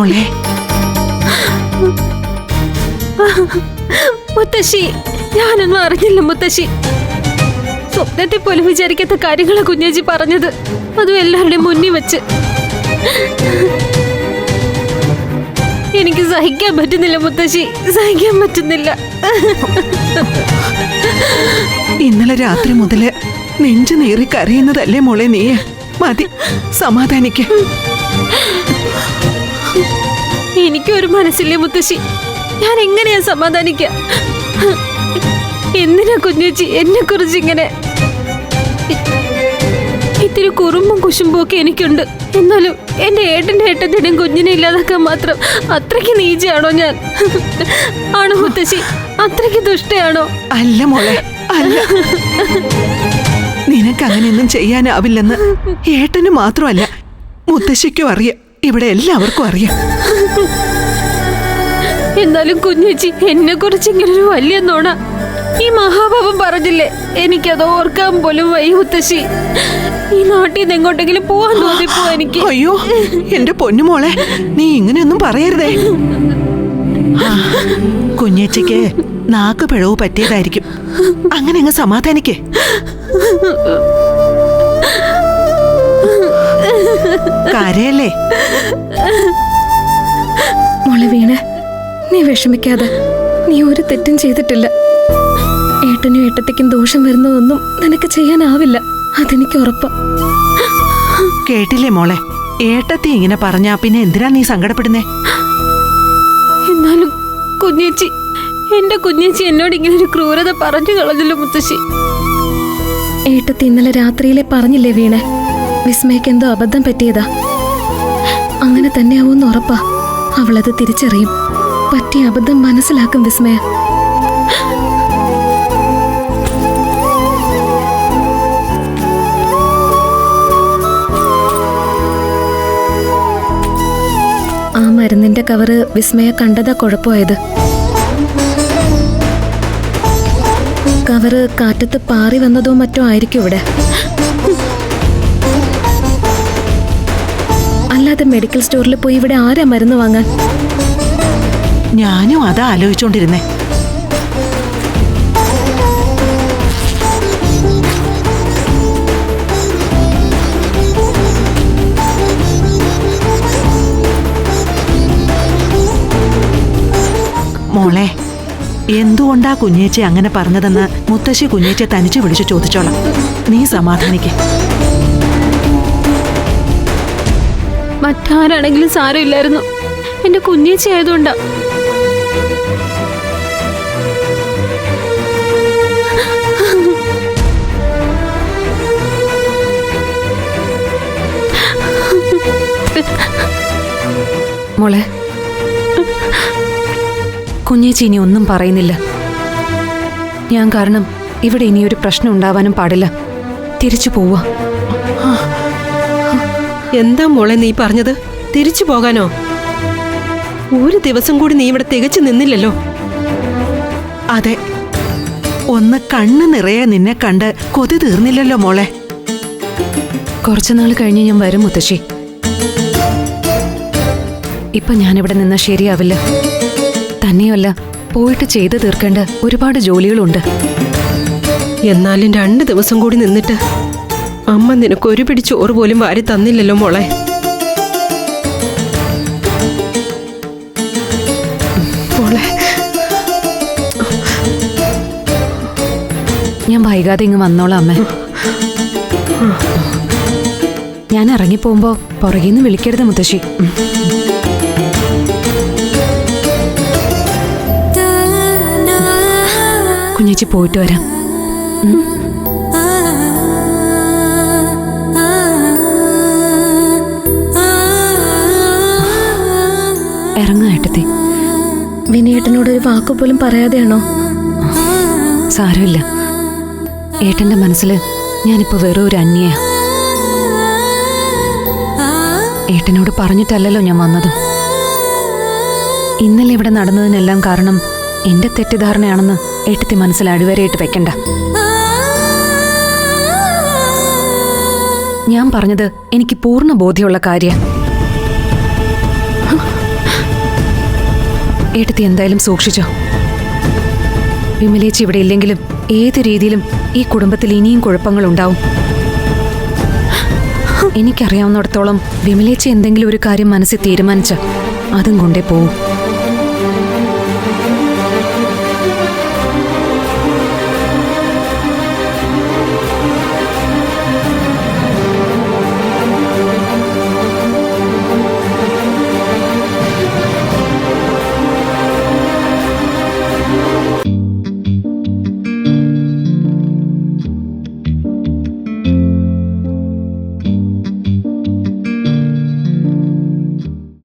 മോളെ. മുത്തശ്ശി ഞാനൊന്നും അറിഞ്ഞില്ല മുത്തശ്ശി. സ്വപ്നത്തെ പോലും വിചാരിക്കാത്ത കാര്യങ്ങളാ കുഞ്ഞേജി പറഞ്ഞത്. അതും എല്ലാവരുടെയും മുന്നിൽ വെച്ച്. എനിക്ക് സഹിക്കാൻ പറ്റുന്നില്ല മുത്തശ്ശി. സഹിക്കാൻ പറ്റുന്നില്ല. ഇന്നലെ രാത്രി മുതൽ നെഞ്ചു നേറി കരയുന്നതല്ലേ മോളെ നീ മതി സമാധാനിക്ക്. എനിക്കൊരു മനസ്സില്ലേ മുത്തശ്ശി? ഞാൻ എങ്ങനെയാ സമാധാനിക്ക? എന്തിനാ കുഞ്ഞുച്ചി എന്നെ കുറിച്ച് ഇങ്ങനെ? ഇത്തിരി കുറുമ്പും കുശുമ്പും ഒക്കെ എനിക്കുണ്ട്. എന്നാലും എന്റെ ഏട്ടന്റെ ഏട്ടത്തിനും കുഞ്ഞിനെ ഇല്ലാതാക്കാൻ മാത്രം അത്രയ്ക്ക് നീചയാണോ ഞാൻ? ആണോ മുത്തശ്ശി? അത്രയ്ക്ക് ദുഷ്ടയാണോ? അല്ല മോളെ അല്ല. നിനക്ക് അങ്ങനെയൊന്നും ചെയ്യാനാവില്ലെന്ന് ഏട്ടന് മാത്രമല്ല മുത്തശ്ശിക്കും അറിയാം. ഇവിടെ എല്ലാവർക്കും അറിയാം. എന്നാലും കുഞ്ഞേച്ചി എന്നെ കുറിച്ച് ഇങ്ങനെ ഒരു വലിയ നോണ. ഈ മഹാഭാവം പറഞ്ഞില്ലേ? എനിക്കത് ഓർക്കാൻ പോലും വയ്യ മുത്തശ്ശി. ഈ നാട്ടിൽ നിന്ന് എങ്ങോട്ടെങ്കിലും പോവാൻ തോന്നിപ്പോ എനിക്ക് അയ്യോ എന്റെ പൊന്നുമോളെ നീ ഇങ്ങനെയൊന്നും പറയരുതേ. കുഞ്ഞേച്ചിക്ക് നാക്ക് പിഴവ് പറ്റിയതായിരിക്കും. അങ്ങനെ അങ്ങ് സമാധാനിക്കേ. കരയല്ലേ? മോളെ വീണ നീ വിഷമിക്കാതെ. നീ ഒരു തെറ്റും ചെയ്തിട്ടില്ല. ഏട്ടനും ഏട്ടത്തേക്കും ദോഷം വരുന്നതൊന്നും നിനക്ക് ചെയ്യാനാവില്ല. അതെനിക്ക് ഉറപ്പ. കേട്ടില്ലേ മോളെ? ഏട്ടത്തി ഇങ്ങനെ പറഞ്ഞാ പിന്നെ എന്തിനാ നീ സങ്കടപ്പെടുന്നേ? എന്നാലും കുഞ്ഞേച്ചി എന്റെ കുഞ്ഞേച്ചി എന്നോട് ഇങ്ങനെ ഒരു ക്രൂരത പറഞ്ഞു കളഞ്ഞല്ലോ മുത്തശ്ശി. ഏട്ടത്തി ഇന്നലെ രാത്രിയിലെ പറഞ്ഞില്ലേ വീണെ? വിസ്മയ്ക്ക് എന്തോ അബദ്ധം പറ്റിയതാ. അങ്ങനെ തന്നെയാവൂന്ന് ഉറപ്പാ. അവളത് തിരിച്ചറിയും. പറ്റിയ അബദ്ധം മനസ്സിലാക്കും വിസ്മയ. ആ മരുന്നിന്റെ കവറ് വിസ്മയ കണ്ടതാ കുഴപ്പമായത്. കവറ് കാറ്റത്ത് പാറി വന്നതോ മറ്റോ ആയിരിക്കും ഇവിടെ. അല്ലാതെ മെഡിക്കൽ സ്റ്റോറിൽ പോയി ഇവിടെ ആരാ മരുന്ന് വാങ്ങാൻ? ഞാനും അതാ ആലോചിച്ചോണ്ടിരുന്നേ. മോളെ എന്തുകൊണ്ടാ കുഞ്ഞേച്ചി അങ്ങനെ പറഞ്ഞതെന്ന് മുത്തശ്ശി കുഞ്ഞേച്ചിയെ തനിച്ച് വിളിച്ചു ചോദിച്ചോളാം. നീ സമാധാനിക്കേ. മറ്റാരാണെങ്കിലും സാരമില്ലായിരുന്നു. എന്റെ കുഞ്ഞേച്ചി ആയതുകൊണ്ടാ. മോളെ കുഞ്ഞേച്ചി ഇനി ഒന്നും പറയുന്നില്ല. ഞാൻ കാരണം ഇവിടെ ഇനിയൊരു പ്രശ്നം ഉണ്ടാവാനും പാടില്ല. തിരിച്ചു പോവാ. എന്താ മോളെ നീ പറഞ്ഞത്? തിരിച്ചു പോകാനോ? ഒരു ദിവസം കൂടി നീ ഇവിടെ തികച്ചു നിന്നില്ലല്ലോ. അതെ. ഒന്ന് കണ്ണ് നിറയെ നിന്നെ കണ്ട് കൊതി തീർന്നില്ലല്ലോ മോളെ. കുറച്ചുനാൾ കഴിഞ്ഞ് ഞാൻ വരും മുത്തശ്ശി. ഇപ്പൊ ഞാനിവിടെ നിന്ന ശരിയാവില്ല. തന്നെയല്ല പോയിട്ട് ചെയ്തു തീർക്കേണ്ട ഒരുപാട് ജോലികളുണ്ട്. എന്നാലും രണ്ട് ദിവസം കൂടി നിന്നിട്ട് അമ്മ നിനക്ക് ഒരു പിടി ചോറ് പോലും വാരി തന്നില്ലല്ലോ മോളെ. ഞാൻ വൈകാതെ ഇങ്ങ് വന്നോളാം അമ്മ. ഞാൻ ഇറങ്ങിപ്പോകുമ്പോ പുറകിന്ന് വിളിക്കരുത് മുത്തശ്ശി. കുഞ്ഞേച്ചി പോയിട്ട് വരാം. വിനയേട്ടനോട് ഒരു വാക്ക് പോലും പറയാതെയാണോ? സാരമില്ല. ഏട്ടന്റെ മനസ്സിൽ ഞാനിപ്പോ വെറും ഒരു അന്യയാ. ഏട്ടനോട് പറഞ്ഞിട്ടല്ലല്ലോ ഞാൻ വന്നത്. ഇന്നലെ ഇവിടെ നടന്നതിനെല്ലാം കാരണം എന്റെ തെറ്റിദ്ധാരണയാണെന്ന് ഏട്ടത്തി മനസ്സിൽ അടിവരയിട്ട് വെക്കണ്ട. ഞാൻ പറഞ്ഞത് എനിക്ക് പൂർണ ബോധ്യമുള്ള കാര്യം. ഏട്ടത്തി എന്തായാലും സൂക്ഷിച്ചോ. വിമലേച്ചി ഇവിടെ ഇല്ലെങ്കിലും ഏത് രീതിയിലും ഈ കുടുംബത്തിൽ ഇനിയും കുഴപ്പങ്ങൾ ഉണ്ടാവും എനിക്കറിയാവുന്നിടത്തോളം വിമലേച്ചി എന്തെങ്കിലും ഒരു കാര്യം മനസ്സിൽ തീരുമാനിച്ച അതും കൊണ്ടേ പോവും.